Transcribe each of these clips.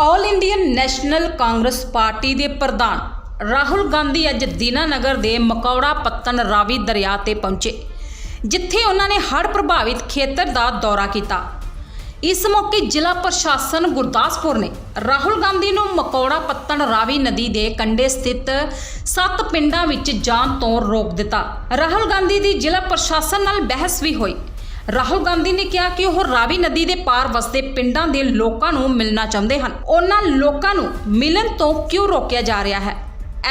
All Indian national Congress party ਦੇ ਪ੍ਰਧਾਨ ਰਾਹੁਲ ਗਾਂਧੀ ਅੱਜ ਦੀਨਾਨਗਰ ਦੇ ਮਕੌੜਾ ਪੱਤਨ ਰਾਵੀ ਦਰਿਆ ਤੇ ਪਹੁੰਚੇ, ਜਿੱਥੇ ਉਹਨਾਂ ਨੇ ਹੜ੍ਹ ਪ੍ਰਭਾਵਿਤ ਖੇਤਰ ਦਾ ਦੌਰਾ ਕੀਤਾ। ਇਸ ਮੌਕੇ ਜ਼ਿਲ੍ਹਾ ਪ੍ਰਸ਼ਾਸਨ ਗੁਰਦਾਸਪੁਰ ਨੇ ਰਾਹੁਲ ਗਾਂਧੀ ਨੂੰ ਮਕੌੜਾ ਪੱਤਣ ਰਾਵੀ ਨਦੀ ਦੇ ਕੰਢੇ ਸਥਿਤ ਸੱਤ ਪਿੰਡਾਂ ਵਿੱਚ ਜਾਣ ਤੋਂ ਰੋਕ ਦਿੱਤਾ। ਰਾਹੁਲ ਗਾਂਧੀ ਦੀ ਜ਼ਿਲ੍ਹਾ ਪ੍ਰਸ਼ਾਸਨ ਨਾਲ ਬਹਿਸ ਵੀ ਹੋਈ। ਰਾਹੁਲ ਗਾਂਧੀ ਨੇ ਕਿਹਾ ਕਿ ਉਹ ਰਾਵੀ ਨਦੀ ਦੇ ਪਾਰ ਵਸਦੇ ਪਿੰਡਾਂ ਦੇ ਲੋਕਾਂ ਨੂੰ ਮਿਲਣਾ ਚਾਹੁੰਦੇ ਹਨ ਉਹਨਾਂ ਲੋਕਾਂ ਨੂੰ ਮਿਲਣ ਤੋਂ ਕਿਉਂ ਰੋਕਿਆ ਜਾ ਰਿਹਾ ਹੈ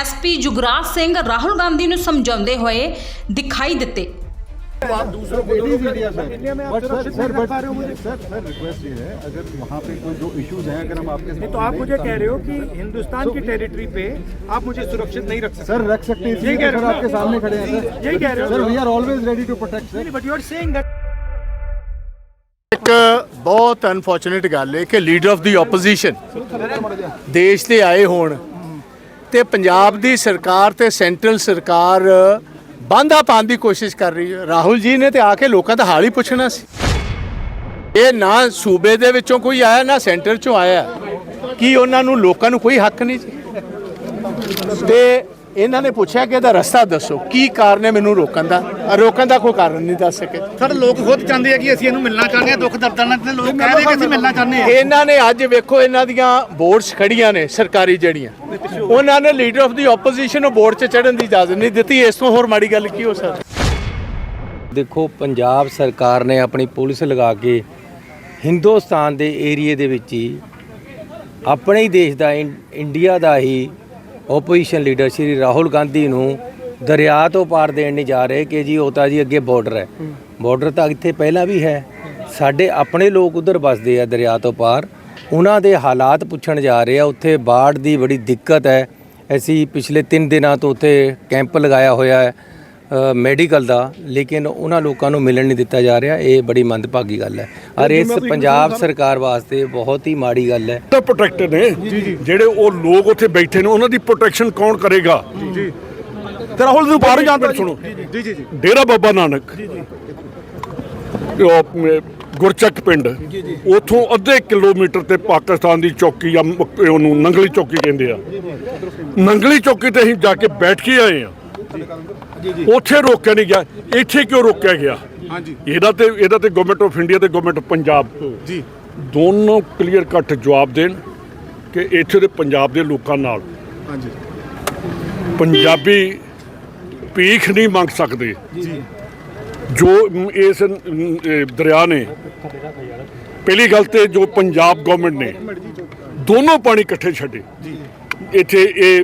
ਐਸਪੀ ਜੁਗਰਾਜ ਸਿੰਘ ਰਾਹੁਲ ਗਾਂਧੀ ਨੂੰ ਸਮਝਾਉਂਦੇ ਹੋਏ ਦਿਖਾਈ ਦਿੱਤੇ ladies India sir but sir sir but sir sir request ये है अगर वहाँ पे कोई जो इश्यूज हैं अगर हम आपके नहीं तो आप मुझे कह रहे हो कि हिंदुस्तान की टेरिटरी पे आप मुझे सुरक्षित नहीं रख सकते सर रख सकते हैं यही इसलिए कह तो रहे सर हो आपके ना? सामने खड़े हैं सर यही कह रहे हो सर ना? We are always ready to protect sir but you are saying that ਇੱਕ ਬਹੁਤ ਅਨਫੋਰਚੂਨੇਟ ਗੱਲ ਹੈ ਕਿ ਲੀਡਰ ਆਫ ਦੀ ਆਪੋਜੀਸ਼ਨ ਦੇਸ਼ ਤੇ ਆਏ ਹੋਣ ਤੇ ਪੰਜਾਬ ਦੀ ਸਰਕਾਰ ਤੇ ਸੈਂਟਰਲ ਸਰਕਾਰ ਬਾਂਧਾ ਪਾਉਣ ਦੀ ਕੋਸ਼ਿਸ਼ ਕਰ ਰਹੀ ਹੈ। ਰਾਹੁਲ ਜੀ ਨੇ ਤੇ ਆ ਕੇ ਲੋਕਾਂ ਦਾ ਹਾਲ ਹੀ ਪੁੱਛਣਾ ਸੀ। ਇਹ ਨਾ ਸੂਬੇ ਦੇ ਵਿੱਚੋਂ ਕੋਈ ਆਇਆ, ਨਾ ਸੈਂਟਰ ਚੋਂ ਆਇਆ। ਕੀ ਉਹਨਾਂ ਨੂੰ ਲੋਕਾਂ ਨੂੰ ਕੋਈ ਹੱਕ ਨਹੀਂ ਜੀ ਤੇ ਇਹਨਾਂ ਨੇ ਪੁੱਛਿਆ ਕਿ ਇਹਦਾ ਰਸਤਾ ਦੱਸੋ ਕੀ ਕਾਰਨ ਹੈ ਮੈਨੂੰ ਰੋਕਣ ਦਾ? ਰੋਕਣ ਦਾ ਕੋਈ ਕਾਰਨ ਨਹੀਂ ਦੱਸ ਸਕੇ। ਸਰ ਲੋਕ ਖੁਦ ਚਾਹੁੰਦੇ ਆ ਕਿ ਅਸੀਂ ਇਹਨੂੰ ਮਿਲਣਾ ਚਾਹੁੰਦੇ ਆ ਦੁੱਖ ਦਰਦਾਂ ਨਾਲ ਤੇ ਲੋਕ ਕਹਿ ਰਹੇ ਕਿ ਅਸੀਂ ਮਿਲਣਾ ਚਾਹੁੰਦੇ ਆ। ਇਹਨਾਂ ਨੇ ਅੱਜ ਵੇਖੋ ਇਹਨਾਂ ਦੀਆਂ ਬੋਰਡਸ ਖੜੀਆਂ ਨੇ ਸਰਕਾਰੀ ਜਿਹੜੀਆਂ। ਉਹਨਾਂ ਨੇ ਲੀਡਰ ਆਫ ਦੀ ਆਪੋਜੀਸ਼ਨ ਨੂੰ ਬੋਰਡ 'ਚ ਚੜਨ ਦੀ ਇਜਾਜ਼ਤ ਨਹੀਂ ਦਿੱਤੀ। ਇਸ ਤੋਂ ਹੋਰ ਮਾੜੀ ਗੱਲ ਕੀ ਹੋ ਸਕਦੀ? ਦੇਖੋ ਪੰਜਾਬ ਸਰਕਾਰ ਨੇ ਆਪਣੀ ਪੁਲਿਸ ਲਗਾ ਕੇ ਹਿੰਦੁਸਤਾਨ ਦੇ ਏਰੀਏ ਦੇ ਵਿੱਚ ਹੀ ਆਪਣੇ ਹੀ ਦੇਸ਼ ਦਾ ਇੰਡੀਆ ਦਾ ਹੀ ਆਪੋਜੀਸ਼ਨ ਲੀਡਰ ਸ਼੍ਰੀ ਰਾਹੁਲ ਗਾਂਧੀ ਨੂੰ ਦਰਿਆ ਤੋਂ ਪਾਰ ਦੇਣ ਨਹੀਂ ਜਾ ਰਹੇ ਕਿ ਜੀ ਉਹ ਤਾਂ ਜੀ ਅੱਗੇ ਬਾਰਡਰ ਹੈ। ਬਾਰਡਰ ਤਾਂ ਇੱਥੇ ਪਹਿਲਾਂ ਵੀ ਹੈ। ਸਾਡੇ ਆਪਣੇ ਲੋਕ ਉਧਰ ਵਸਦੇ ਆ ਦਰਿਆ ਤੋਂ ਪਾਰ। ਉਹਨਾਂ ਦੇ ਹਾਲਾਤ ਪੁੱਛਣ ਜਾ ਰਹੇ ਆ। ਉੱਥੇ ਬਾੜ ਦੀ ਬੜੀ ਦਿੱਕਤ ਹੈ। ਅਸੀਂ ਪਿਛਲੇ 3 ਦਿਨਾਂ ਤੋਂ ਉੱਥੇ ਕੈਂਪ ਲਗਾਇਆ ਹੋਇਆ ਹੈ। ਮੈਡੀਕਲ ਦਾ ਲੇਕਿਨ ਉਹਨਾਂ ਲੋਕਾਂ ਨੂੰ ਮਿਲਣ ਨਹੀਂ ਦਿੱਤਾ ਜਾ ਰਿਹਾ। ਇਹ ਬੜੀ ਮੰਦਭਾਗੀ ਗੱਲ ਹੈ। ਔਰ ਇਸ ਪੰਜਾਬ ਸਰਕਾਰ ਵਾਸਤੇ ਬਹੁਤ ਹੀ ਮਾੜੀ ਗੱਲ ਹੈ। ਤਾਂ ਪ੍ਰੋਟੈਕਟਰ ਨੇ। ਜਿਹੜੇ ਉਹ ਲੋਕ ਉੱਥੇ ਬੈਠੇ ਨੇ ਉਹਨਾਂ ਦੀ ਪ੍ਰੋਟੈਕਸ਼ਨ ਕੌਣ ਕਰੇਗਾ? ਜੀ ਤੇ ਰਾਹੁਲ ਨੂੰ ਬਾਹਰ ਜਾਣ ਦੇ ਸੁਣੋ। ਜੀ ਜੀ ਡੇਰਾ ਬਾਬਾ ਨਾਨਕ। ਜੀ ਜੀ। ਗੁਰਚੱਕ ਪਿੰਡ। ਉਥੋਂ ਅੱਧੇ ਕਿਲੋਮੀਟਰ ਤੇ ਪਾਕਿਸਤਾਨ ਦੀ ਚੌਕੀ ਆ ਮ- ਉਹਨੂੰ ਨੰਗਲੀ ਚੌਕੀ ਕਹਿੰਦੇ ਆ। ਨੰਗਲੀ ਚੌਕੀ ਤੇ ਅਸੀਂ ਜਾ ਕੇ ਬੈਠ ਕੇ ਆਏ ਆ। ਉੱਥੇ ਰੋਕਿਆ ਨਹੀਂ ਗਿਆ। ਇੱਥੇ ਕਿਉਂ ਰੋਕਿਆ ਗਿਆ? ਹਾਂਜੀ। ਇਹਦਾ ਤੇ ਇਹਦਾ ਤੇ ਗਵਰਨਮੈਂਟ ਆਫ ਇੰਡੀਆ ਤੇ ਗਵਰਨਮੈਂਟ ਪੰਜਾਬ। ਜੀ। ਦੋਨੋਂ ਕਲੀਅਰ ਕੱਟ ਜਵਾਬ ਦੇਣ ਕਿ ਇੱਥੇ ਦੇ ਪੰਜਾਬ ਦੇ ਲੋਕਾਂ ਨਾਲ ਹਾਂਜੀ। ਪੰਜਾਬੀ ਭੀਖ ਨਹੀਂ ਮੰਗ ਸਕਦੇ। ਜੀ। ਜੋ ਇਸ ਦਰਿਆ ਨੇ ਪਹਿਲੀ ਗੱਲ ਤੇ ਜੋ ਪੰਜਾਬ ਗਵਰਨਮੈਂਟ ਨੇ ਦੋਨੋਂ ਪਾਣੀ ਇਕੱਠੇ ਛੱਡੇ। ਇੱਥੇ ਇਹ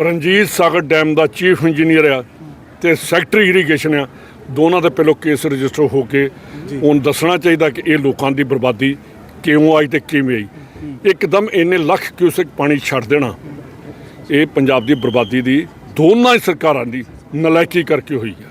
ਰਣਜੀਤ ਸਾਗਰ ਡੈਮ ਦਾ ਚੀਫ ਇੰਜੀਨੀਅਰ ਆ ਤੇ ਸੈਕਟਰੀ ਇਰੀਗੇਸ਼ਨ ਆ। ਦੋਨਾਂ ਦੇ ਪਹਿਲੋਂ ਕੇਸ ਰਜਿਸਟਰ ਹੋ ਕੇ ਉਹਨੂੰ ਦੱਸਣਾ ਚਾਹੀਦਾ ਕਿ ਇਹ ਲੋਕਾਂ ਦੀ ਬਰਬਾਦੀ ਕਿਉਂ ਆਈ ਤੇ ਕਿਵੇਂ ਆਈ। ਇੱਕਦਮ ਇੰਨੇ ਲੱਖ ਕਿਊਸੈਕ ਪਾਣੀ ਛੱਡ ਦੇਣਾ। ਇਹ ਪੰਜਾਬ ਦੀ ਬਰਬਾਦੀ ਦੀ ਦੋਨਾਂ ਹੀ ਸਰਕਾਰਾਂ ਦੀ ਨਲਾਇਕੀ ਕਰਕੇ ਹੋਈ ਹੈ